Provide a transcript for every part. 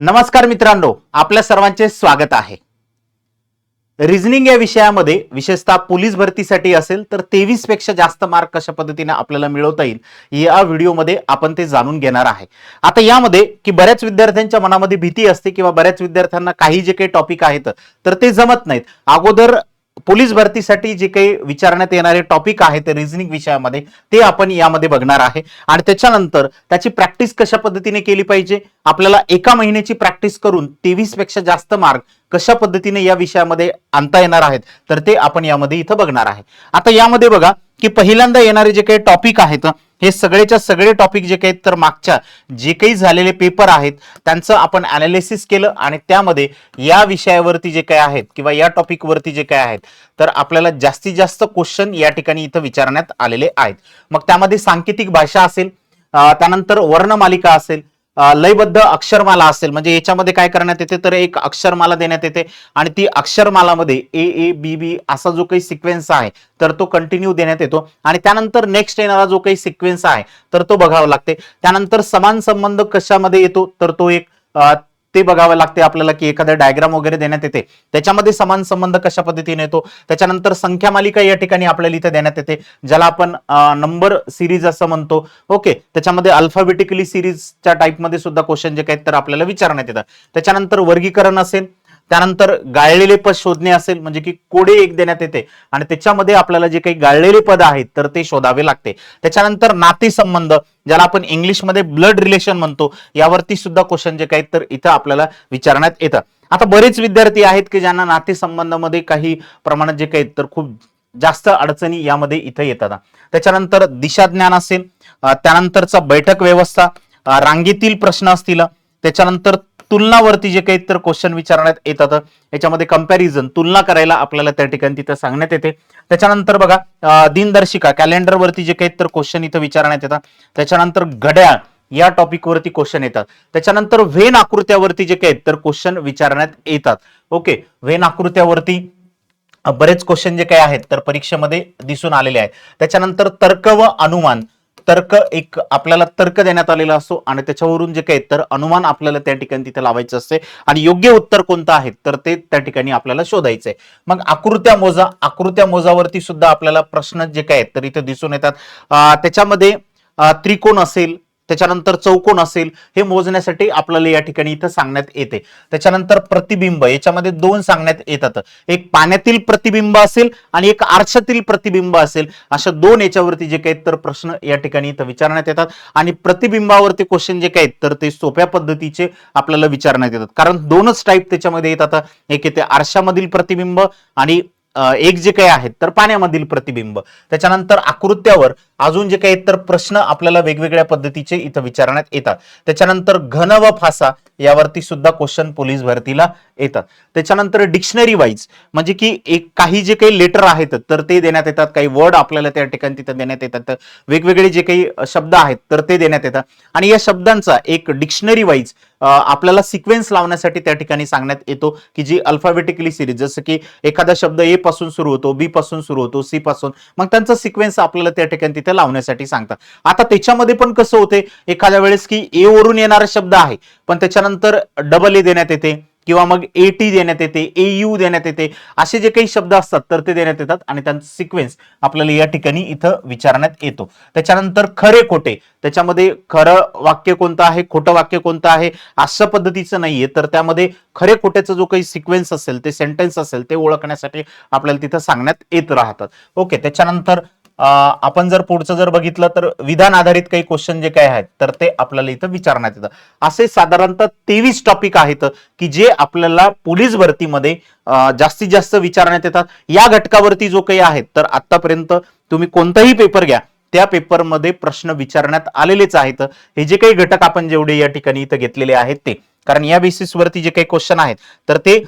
नमस्कार मित्रांनो आपल्या सर्वांचे स्वागत आहे. रिझनिंग या विषयामध्ये विशेषतः पोलीस भरतीसाठी असेल तर तेवीसपेक्षा जास्त मार्क कशा पद्धतीने आपल्याला मिळवता येईल या व्हिडिओमध्ये आपण ते जाणून घेणार आहे. आता यामध्ये की बऱ्याच विद्यार्थ्यांच्या मनामध्ये भीती असते किंवा बऱ्याच विद्यार्थ्यांना काही जे काही टॉपिक आहेत तर ते जमत नाहीत. अगोदर पोलीस भरतीसाठी जे काही विचारण्यात येणारे टॉपिक आहेत रिझनिंग विषयामध्ये ते आपण यामध्ये बघणार आहे. आणि त्याच्यानंतर त्याची प्रॅक्टिस कशा पद्धतीने केली पाहिजे? आपल्याला एका महिन्याची प्रॅक्टिस करून तेवीसपेक्षा जास्त मार्क कशा पद्धतीने या विषयामध्ये आणता येणार आहेत? तर ते आपण यामध्ये इथं बघणार आहे. आता यामध्ये बघा की पहिल्यांदा येणारे जे काही टॉपिक आहेत हे सगळेच्या सगळे टॉपिक जे काही तर मागच्या जे काही झालेले पेपर आहेत त्यांचं आपण अनालिसिस केलं आणि त्यामध्ये या विषयावरती जे काय आहेत किंवा या टॉपिकवरती जे काय आहेत तर आपल्याला जास्तीत जास्त क्वेश्चन या ठिकाणी इथं विचारण्यात आलेले आहेत. मग त्यामध्ये सांकेतिक भाषा असेल त्यानंतर वर्णमालिका असेल लयबद्ध अक्षरमाला असेल. म्हणजे याच्यामध्ये काय करण्यात येते? तर एक अक्षरमाला देण्यात येते आणि ती अक्षरमालामध्ये ए ए बी बी असा जो काही सिक्वेन्स आहे तर तो कंटिन्यू देण्यात येतो. आणि त्यानंतर नेक्स्ट येणारा जो काही सिक्वेन्स आहे तर तो बघावा लागते. त्यानंतर समान संबंध कशामध्ये येतो? तर तो एक ते बघावं लागते आपल्याला की एखादं डायग्राम वगैरे देण्यात येते. त्याच्यामध्ये समान संबंध कशा पद्धतीने येतो? त्याच्यानंतर संख्या मालिका या ठिकाणी आपल्याला इथे देण्यात येते ज्याला आपण नंबर सिरीज असं म्हणतो. ओके त्याच्यामध्ये अल्फाबेटिकली सिरीजच्या टाईपमध्ये सुद्धा क्वेश्चन जे काही तर आपल्याला विचारण्यात येतात. त्याच्यानंतर वर्गीकरण असेल त्यानंतर गाळलेले पद शोधणे असेल म्हणजे की कोडे एक देण्यात येते. आणि त्याच्यामध्ये आपल्याला जे काही गाळलेले पद आहेत तर ते शोधावे लागते. त्याच्यानंतर नातेसंबंध ज्याला आपण इंग्लिशमध्ये ब्लड रिलेशन म्हणतो यावरती सुद्धा क्वेश्चन जे काही तर इथं आपल्याला विचारण्यात येतं. आता बरेच विद्यार्थी आहेत की ज्यांना नातेसंबंधामध्ये काही प्रमाणात जे काही तर खूप जास्त अडचणी यामध्ये इथं येतात. त्याच्यानंतर दिशाज्ञान असेल त्यानंतरचा बैठक व्यवस्था रांगेतील प्रश्न असतील त्याच्यानंतर तुलनावरती जे काही तर क्वेश्चन विचारण्यात येतात. याच्यामध्ये कंपॅरिझन तुलना करायला आपल्याला त्या ठिकाणी तिथं सांगण्यात येते. त्याच्यानंतर बघा दिनदर्शिका कॅलेंडरवरती जे काही तर क्वेश्चन इथं विचारण्यात येतात. त्याच्यानंतर घड्याळ या टॉपिकवरती क्वेश्चन येतात. त्याच्यानंतर वेन आकृत्यावरती जे काही आहेत तर क्वेश्चन विचारण्यात येतात. ओके वेन आकृत्यावरती बरेच क्वेश्चन जे काही आहेत तर परीक्षेमध्ये दिसून आलेले आहेत. त्याच्यानंतर तर्क व अनुमान तर्क एक आपल्याला तर्क देण्यात आलेला असतो आणि त्याच्यावरून जे काही तर अनुमान आपल्याला त्या ठिकाणी तिथे लावायचं असते. आणि योग्य उत्तर कोणतं आहे तर ते त्या ठिकाणी आपल्याला शोधायचंय. मग आकृत्या मोजा आकृत्या मोजावरती सुद्धा आपल्याला प्रश्न जे काय आहेत तर इथे दिसून येतात. त्याच्यामध्ये त्रिकोण असेल त्याच्यानंतर चौकोन असेल हे मोजण्यासाठी आपल्याला या ठिकाणी इथं सांगण्यात येते. त्याच्यानंतर प्रतिबिंब याच्यामध्ये दोन सांगण्यात येतात. एक पाण्यातील प्रतिबिंब असेल आणि एक आरशातील प्रतिबिंब असेल. अशा दोन याच्यावरती जे काही तर प्रश्न या ठिकाणी इथं विचारण्यात येतात. आणि प्रतिबिंबावरती क्वेश्चन जे काही आहेत तर ते सोप्या पद्धतीचे आपल्याला विचारण्यात येतात. कारण दोनच टाईप त्याच्यामध्ये येतात. एक येते आरशामधील प्रतिबिंब आणि एक जे काही आहेत तर पाण्यामधील प्रतिबिंब. त्याच्यानंतर आकृत्यावर अजून जे काही तर प्रश्न आपल्याला वेगवेगळ्या पद्धतीचे इथं विचारण्यात येतात. त्याच्यानंतर घन व फासा यावरती सुद्धा क्वेश्चन पोलीस भरतीला येतात. त्याच्यानंतर डिक्शनरी वाईज म्हणजे की एक काही जे काही लेटर आहेत तर ते देण्यात येतात. काही वर्ड आपल्याला त्या ठिकाणी तिथं देण्यात येतात. वेगवेगळे जे काही शब्द आहेत तर ते देण्यात येतात. आणि या शब्दांचा एक डिक्शनरी वाईज आपल्याला सिक्वेन्स लावण्यासाठी त्या ठिकाणी सांगण्यात येतो की जी अल्फाबेटिकली सिरीज जसं की एखादा शब्द ए पासून सुरू होतो बी पासून सुरू होतो सी पासून मग त्यांचा सिक्वेन्स आपल्याला त्या ठिकाणी तिथे लावण्यासाठी सांगतात. आता त्याच्यामध्ये पण कसं होते एखाद्या वेळेस की ए वरून येणारा शब्द आहे पण त्याच्यानंतर डबल ए देण्यात येते किंवा मग ए टी देण्यात येते ए यू देण्यात येते असे जे काही शब्द असतात तर ते देण्यात येतात आणि त्यांचा सिक्वेन्स आपल्याला या ठिकाणी इथं विचारण्यात येतो. त्याच्यानंतर खरे खोटे त्याच्यामध्ये खरं वाक्य कोणतं आहे खोटं वाक्य कोणतं आहे अशा पद्धतीचं नाहीये तर त्यामध्ये खरे खोट्याचा जो काही सिक्वेन्स असेल ते सेंटेन्स असेल ते ओळखण्यासाठी आपल्याला तिथं सांगण्यात येत राहतात. ओके त्याच्यानंतर आपण जर पुढचं जर बघितलं तर विधान आधारित काही क्वेश्चन जे काय आहेत तर ते आपल्याला इथं विचारण्यात येतं. असे साधारणतः तेवीस टॉपिक आहेत की जे आपल्याला पोलीस भरतीमध्ये जास्तीत जास्त विचारण्यात येतात. या घटकावरती जो काही आहेत तर आतापर्यंत तुम्ही कोणताही पेपर घ्या त्या पेपरमध्ये प्रश्न विचारण्यात आलेलेच आहेत. हे जे काही घटक आपण जेवढे या ठिकाणी इथं घेतलेले आहेत ते. कारण या बेसिसवरती जे काही क्वेश्चन आहेत तर ते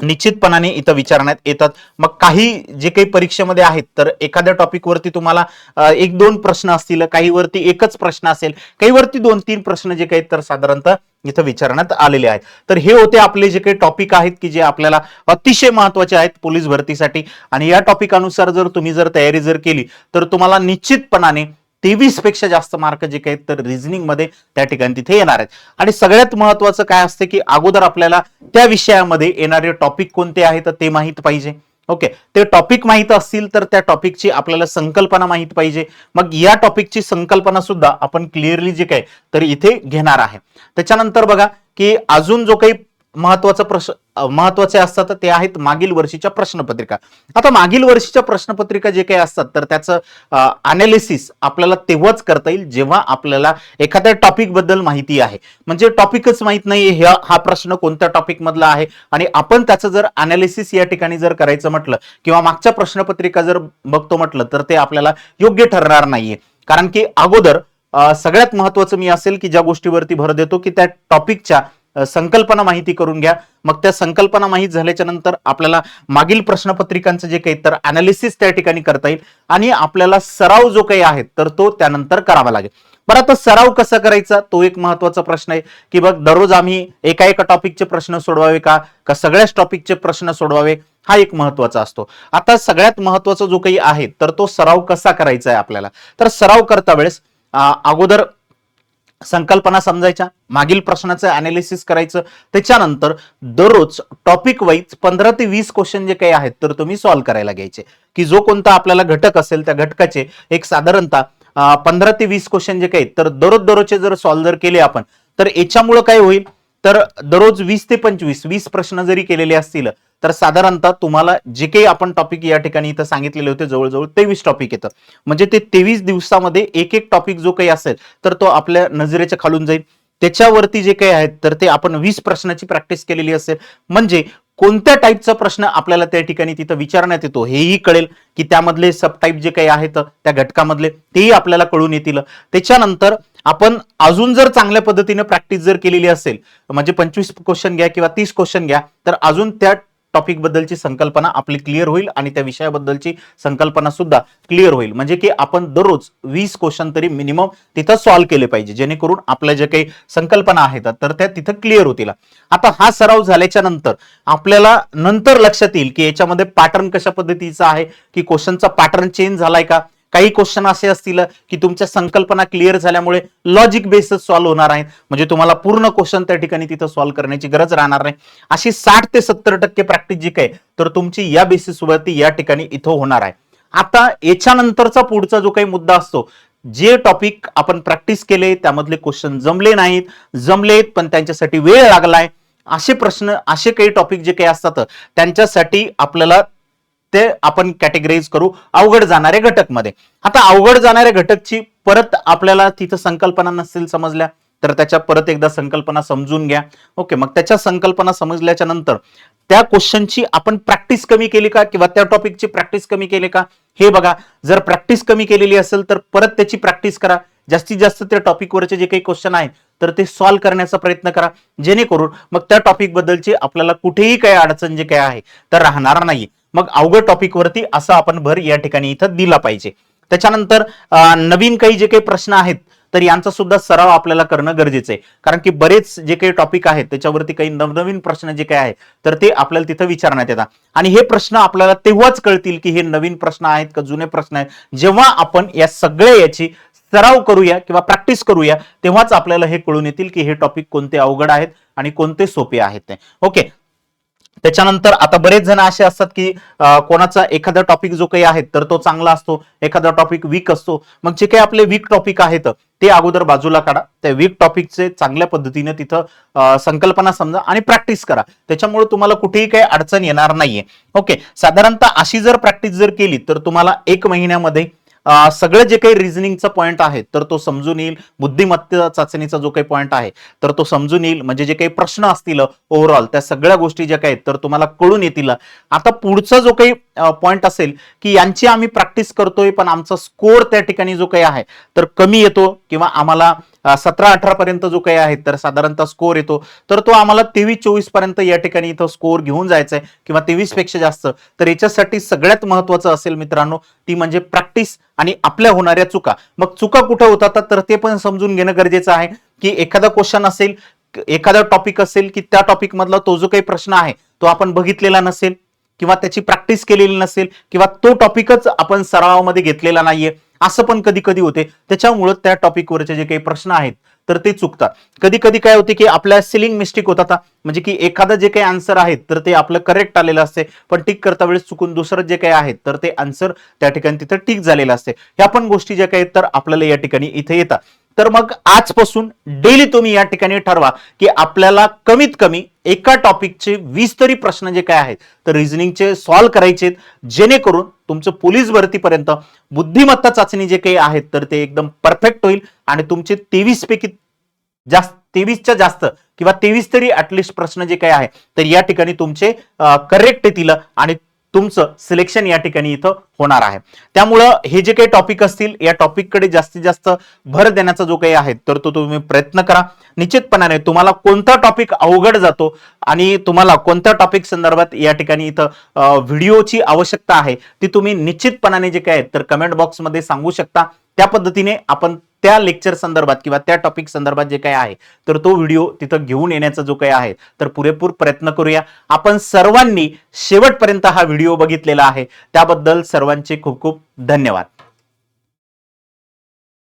निश्चितपणाने इथं विचारण्यात येतात. मग काही जे काही परीक्षेमध्ये आहेत तर एखाद्या टॉपिकवरती तुम्हाला एक दोन प्रश्न असतील काही वरती एकच प्रश्न असेल काही वरती दोन तीन प्रश्न जे काही तर साधारणतः इथं विचारण्यात आलेले आहेत. तर हे होते आपले जे काही टॉपिक आहेत की जे आपल्याला अतिशय महत्त्वाचे आहेत पोलीस भरतीसाठी. आणि या टॉपिकानुसार जर तुम्ही जर तयारी जर केली तर तुम्हाला निश्चितपणाने तेवीसपेक्षा जास्त मार्क जे काही तर रिझनिंगमध्ये त्या ठिकाणी तिथे येणार आहेत. आणि सगळ्यात महत्वाचं काय असते की अगोदर आपल्याला त्या विषयामध्ये येणारे टॉपिक कोणते आहेत तर ते माहीत पाहिजे. ओके ते टॉपिक माहीत असतील तर त्या टॉपिकची आपल्याला संकल्पना माहीत पाहिजे. मग या टॉपिकची संकल्पना सुद्धा आपण क्लिअरली जे काय तर इथे घेणार आहे. त्याच्यानंतर बघा की अजून जो काही महत्त्वाचा प्रश्न महत्त्वाचे असतात ते आहेत मागील वर्षीच्या प्रश्नपत्रिका. आता मागील वर्षीच्या प्रश्नपत्रिका जे काही असतात तर त्याचं अनालिसिस आपल्याला तेव्हाच करता येईल जेव्हा आपल्याला एखाद्या टॉपिकबद्दल माहिती आहे. म्हणजे टॉपिकच माहीत नाही ह्या हा प्रश्न कोणत्या टॉपिक मधला आहे? आणि आपण त्याचं जर अनालिसिस या ठिकाणी जर करायचं म्हटलं किंवा मागच्या प्रश्नपत्रिका जर बघतो म्हटलं तर ते आपल्याला योग्य ठरणार नाहीये. कारण की अगोदर सगळ्यात महत्वाचं मी असेल की ज्या गोष्टीवरती भर देतो की त्या टॉपिकच्या संकल्पना माहिती करून घ्या. मग त्या संकल्पना माहीत झाल्याच्यानंतर आपल्याला मागील प्रश्नपत्रिकांचं जे काही तर अनालिसिस त्या ठिकाणी करता येईल आणि आपल्याला सराव जो काही आहे तर तो त्यानंतर करावा लागेल. बरं आता सराव कसा करायचा? तो एक महत्त्वाचा प्रश्न आहे की बघ दररोज आम्ही एका एका टॉपिकचे प्रश्न सोडवावे का? का सगळ्याच टॉपिकचे प्रश्न सोडवावे? हा एक महत्त्वाचा असतो. आता सगळ्यात महत्त्वाचा जो काही आहे तर तो सराव कसा करायचा आहे आपल्याला? तर सराव करता वेळेस अगोदर संकल्पना समजायच्या मागील प्रश्नाचं अनालिसिस करायचं. त्याच्यानंतर दररोज टॉपिक वाईज पंधरा ते वीस क्वेश्चन जे काही आहेत तर तुम्ही सॉल्व्ह करायला घ्यायचे. की जो कोणता आपल्याला घटक असेल त्या घटकाचे एक साधारणतः पंधरा ते वीस क्वेश्चन जे काही आहेत, तर दररोज दररोजचे जर सॉल्व्ह जर केले आपण तर याच्यामुळं काय होईल? तर दररोज वीस ते पंचवीस वीस प्रश्न जरी केलेले असतील तर साधारणतः तुम्हाला जे काही आपण टॉपिक या ठिकाणी इथं सांगितलेले होते जवळजवळ तेवीस टॉपिक येतं म्हणजे ते तेवीस दिवसामध्ये एक एक टॉपिक जो काही असेल तर तो आपल्या नजरेच्या खालून जाईल. त्याच्यावरती जे काही आहेत तर ते आपण वीस प्रश्नाची प्रॅक्टिस केलेली असेल. म्हणजे कोणत्या टाईपचा प्रश्न आपल्याला त्या ठिकाणी तिथं विचारण्यात येतो हेही कळेल की त्यामधले सब टाईप जे काही आहेत त्या घटकामधले तेही आपल्याला कळून येतील. त्याच्यानंतर आपण अजून जर चांगल्या पद्धतीने प्रॅक्टिस जर केलेली असेल म्हणजे पंचवीस क्वेश्चन घ्या किंवा तीस क्वेश्चन घ्या तर अजून त्या टॉपिक बद्दलची संकल्पना आपली क्लिअर होईल आणि त्या विषयाबद्दलची संकल्पना सुद्धा क्लिअर होईल. म्हणजे की आपण दररोज वीस क्वेश्चन तरी मिनिमम तिथं सॉल्व्ह केले पाहिजे. जेणेकरून आपल्या ज्या काही संकल्पना आहेत तर त्या तिथं क्लिअर होतील. आता हा सराव झाल्याच्यानंतर आपल्याला नंतर लक्षात येईल की याच्यामध्ये पॅटर्न कशा पद्धतीचा आहे की क्वेश्चनचा पॅटर्न चेंज झालाय का? काही क्वेश्चन असे असतील की तुमच्या संकल्पना क्लिअर झाल्यामुळे लॉजिक बेसच सॉल्व्ह होणार आहेत. म्हणजे तुम्हाला पूर्ण क्वेश्चन त्या ठिकाणी तिथं सॉल्व्ह करण्याची गरज राहणार नाही. अशी साठ ते सत्तर टक्के प्रॅक्टिस जी काय तर तुमची या बेसिसवरती या ठिकाणी इथं होणार आहे. आता याच्यानंतरचा पुढचा जो काही मुद्दा असतो जे टॉपिक आपण प्रॅक्टिस केले त्यामधले क्वेश्चन जमले नाहीत जमलेत पण त्यांच्यासाठी वेळ लागलाय असे प्रश्न असे काही टॉपिक जे काही असतात त्यांच्यासाठी आपल्याला ते आपण कॅटेगराईज करू अवघड जाणाऱ्या घटकमध्ये आता अवघड जाणाऱ्या घटकची परत आपल्याला तिथं संकल्पना नसतील समजल्या तर त्याच्या परत एकदा संकल्पना समजून घ्या. ओके मग त्याच्या संकल्पना समजल्याच्या नंतर त्या क्वेश्चनची आपण प्रॅक्टिस कमी केली का किंवा त्या टॉपिकची प्रॅक्टिस कमी केली का? हे बघा जर प्रॅक्टिस कमी केलेली असेल तर परत त्याची प्रॅक्टिस करा. जास्तीत जास्त त्या टॉपिकवरचे जे काही क्वेश्चन आहेत तर ते सॉल्व्ह करण्याचा प्रयत्न करा. जेणेकरून मग त्या टॉपिक बद्दलची आपल्याला कुठेही काही अडचण जे काही आहे तर राहणार नाही. मग अवघड टॉपिकवरती असा आपण भर या ठिकाणी इथं दिला पाहिजे. त्याच्यानंतर नवीन काही जे काही प्रश्न आहेत तर यांचा सुद्धा सराव आपल्याला करणं गरजेचं आहे. कारण की बरेच जे काही टॉपिक आहेत त्याच्यावरती काही नवनवीन प्रश्न जे काही आहेत तर ते आपल्याला तिथं विचारण्यात येतात. आणि हे प्रश्न आपल्याला तेव्हाच कळतील की हे नवीन प्रश्न आहेत का जुने प्रश्न आहेत. जेव्हा आपण या सगळ्या याची सराव करूया किंवा प्रॅक्टिस करूया तेव्हाच आपल्याला हे कळून येतील की हे टॉपिक कोणते अवघड आहेत आणि कोणते सोपे आहेत ते. ओके त्याच्यानंतर आता बरेच जण असे असतात की कोणाचा एखादा टॉपिक जो काही आहे तर तो चांगला असतो. एखादा टॉपिक वीक असतो. मग जे काही आपले वीक टॉपिक आहेत ते अगोदर बाजूला काढा. त्या वीक टॉपिकचे चांगल्या पद्धतीने तिथं संकल्पना समजा आणि प्रॅक्टिस करा. त्याच्यामुळे तुम्हाला कुठेही काही अडचण येणार नाहीये. ओके साधारणतः अशी जर प्रॅक्टिस जर केली तर तुम्हाला एक महिन्यामध्ये सगळं जे काही रिझनिंगचा पॉईंट आहे तर तो समजून येईल. बुद्धिमत्ता चाचणीचा जो काही पॉईंट आहे तर तो समजून येईल. म्हणजे जे काही प्रश्न असतील ओव्हरऑल त्या सगळ्या गोष्टी ज्या काही आहेत तर तुम्हाला कळून येतील. आता पुढचा जो काही पॉईंट असेल की यांची आम्ही प्रॅक्टिस करतोय पण आमचा स्कोर त्या ठिकाणी जो काही आहे तर कमी येतो. किंवा आम्हाला सतरा अठरा पर्यंत जो काही आहे तर साधारणतः स्कोर येतो. तर तो आम्हाला तेवीस चोवीसपर्यंत या ठिकाणी इथं स्कोर घेऊन जायचा आहे किंवा तेवीसपेक्षा जास्त. तर याच्यासाठी सगळ्यात महत्वाचं असेल मित्रांनो ती म्हणजे प्रॅक्टिस आणि आपल्या होणाऱ्या चुका. मग चुका कुठं होतात तर ते पण समजून घेणं गरजेचं आहे की एखादा क्वेश्चन असेल एखादा टॉपिक असेल की त्या टॉपिक मधला तो जो काही प्रश्न आहे तो आपण बघितलेला नसेल किंवा त्याची प्रॅक्टिस केलेली नसेल किंवा तो टॉपिकच आपण सरावामध्ये घेतलेला नाहीये असं पण कधी कधी होते. त्याच्यामुळं त्या टॉपिकवरचे जे काही प्रश्न आहेत तर ते चुकतात. कधी कधी काय होते की आपल्या सिलिंग मिस्टेक होतात म्हणजे की एखादं जे काही आन्सर आहेत तर ते आपलं करेक्ट आलेलं असते. पण टिक करता वेळेस चुकून दुसरं जे काही आहे तर ते आन्सर त्या ठिकाणी तिथं टिक झालेलं असते. ह्या पण गोष्टी ज्या काही आहेत तर आपल्याला या ठिकाणी इथे येतात. तर मग आजपासून डेली तुम्ही या ठिकाणी ठरवा की आपल्याला कमीत कमी एका टॉपिकचे वीस तरी प्रश्न जे काय आहेत तर रिझनिंगचे सॉल्व्ह करायचे जेणेकरून तुमचं पोलीस भरतीपर्यंत बुद्धिमत्ता चाचणी जे काही आहेत तर ते एकदम परफेक्ट होईल आणि तुमचे तेवीस पैकी जास्त तेवीसच्या जास्त किंवा तेवीस तरी ऍटलिस्ट प्रश्न जे काही आहे तर या ठिकाणी तुमचे करेक्ट येतील आणि तुमचं सिलेक्शन या ठिकाणी इथं होणार आहे. त्यामुळं हे जे काही टॉपिक असतील या टॉपिककडे जास्तीत जास्त भर देण्याचा जो काही आहे तर तो तुम्ही प्रयत्न करा. निश्चितपणाने तुम्हाला कोणता टॉपिक अवघड जातो आणि तुम्हाला कोणत्या टॉपिक संदर्भात या ठिकाणी इथं व्हिडिओची आवश्यकता आहे ती तुम्ही निश्चितपणाने जे काय तर कमेंट बॉक्समध्ये सांगू शकता. त्या पद्धतीने आपण त्या लेक्चर संदर्भात किंवा त्या टॉपिक संदर्भात जे काही आहे तर तो व्हिडिओ तिथं घेऊन येण्याचा जो काही आहे तर पुरेपूर प्रयत्न करूया. आपण सर्वांनी शेवटपर्यंत हा व्हिडिओ बघितलेला आहे. त्याबद्दल सर्वांचे खूप खूप धन्यवाद.